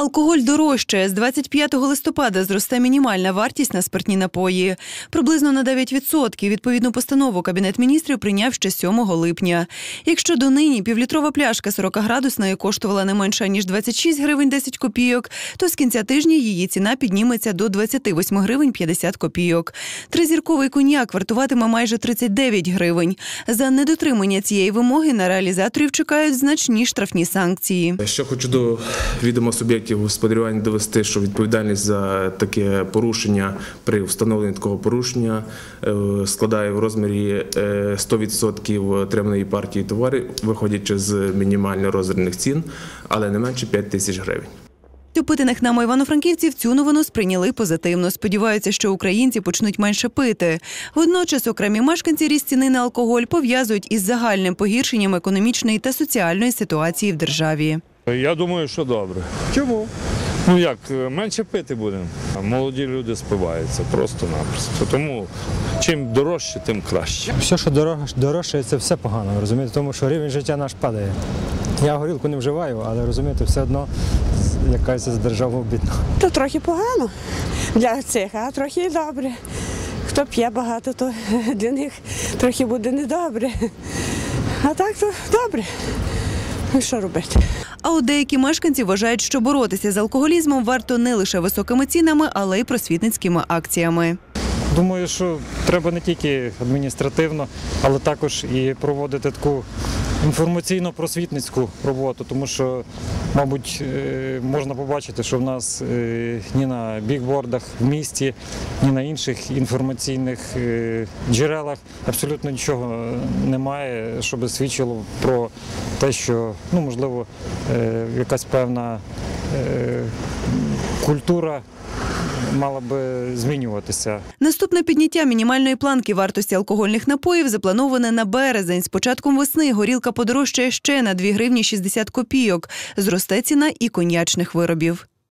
Алкоголь дорожчає. З 25 листопада зросте мінімальна вартість на спиртні напої. Приблизно на 9%. Відповідну постанову Кабінет міністрів прийняв ще 7 липня. Якщо донині півлітрова пляшка 40-градусної коштувала не менше, ніж 26 гривень 10 копійок, то з кінця тижня її ціна підніметься до 28 гривень 50 копійок. Тризірковий коньяк вартуватиме майже 39 гривень. За недотримання цієї вимоги на реалізаторів чекають значні штрафні санкції. Що хочу до відомо суб'єктів господарювання довести, що відповідальність за таке порушення при встановленні такого порушення е, складає в розмірі е, 100% отриманої партії товарів, виходячи з мінімально розмірних цін, але не менше 5 тисяч гривень. Опитаних нами івано-франківців цю новину сприйняли позитивно. Сподіваються, що українці почнуть менше пити. Водночас окремі мешканці ріст ціни на алкоголь пов'язують із загальним погіршенням економічної та соціальної ситуації в державі. Я думаю, що добре. Чому? Ну як, е, менше пити будемо. Молоді люди спиваються просто-напросто. Тому чим дорожче, тим краще. Все, що дорож- дорожче, це все погано, розумієте, тому що рівень життя наш падає. Я горілку не вживаю, але розумієте, все одно якась з державою бідна. То трохи погано для цих, а трохи і добре. Хто п'є багато, то для них трохи буде недобре. А так то добре. Ну що робити? А от деякі мешканці вважають, що боротися з алкоголізмом варто не лише високими цінами, але й просвітницькими акціями. Думаю, що треба не тільки адміністративно, але також і проводити таку інформаційно-просвітницьку роботу, тому що, мабуть, е, можна побачити, що в нас е, ні на бікбордах в місті, ні на інших інформаційних е, джерелах абсолютно нічого немає, щоб свідчило про те, що ну, можливо е, якась певна е, культура мала би змінюватися. Наступне підняття мінімальної планки вартості алкогольних напоїв заплановане на березень. З початком весни горілка подорожчає ще на 2 гривні 60 копійок. Зросте ціна і коньячних виробів.